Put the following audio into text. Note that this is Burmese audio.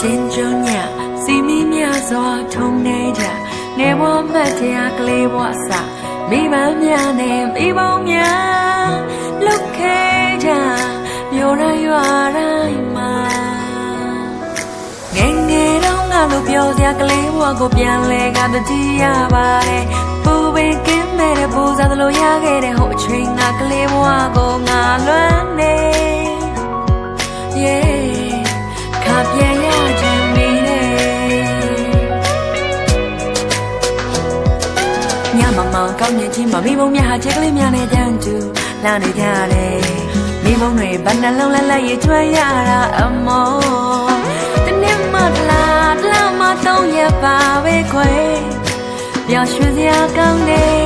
ချင်းကျွညစီမီမြစွာထုံနေကြငယ်ဘဝမှတ်တရားကလေးဘဝစမိဘများနဲ့မိဘများလုတ်ခဲကြမြို့ရရွာတိုင်းမှာငယ်ငယ်တော့ငါလို့ပြောစရာကလေးဘဝကိုပြန်လဲကတတိရပါတယ်ပူပင်ကင်းမဲ့တဲ့ပူစားသလိုရခဲ့တဲ့ဟိုအချိန်ငါကလေးဘဝကို ညမမောင်ကောင်းမြတ်ချင်းမမိဘုံများဟာချက်ကလေးများနဲ့တန်းတူလာနေကြတယ်မိဘုံတွေဘယ်နှလုံးလဲလဲရချွဲရတာအမောတနေ့မှတလားတလားမှတော့ရပါပဲခွေပျော်ရွှင်စရာကောင်းတယ်ကျုပ်ဘ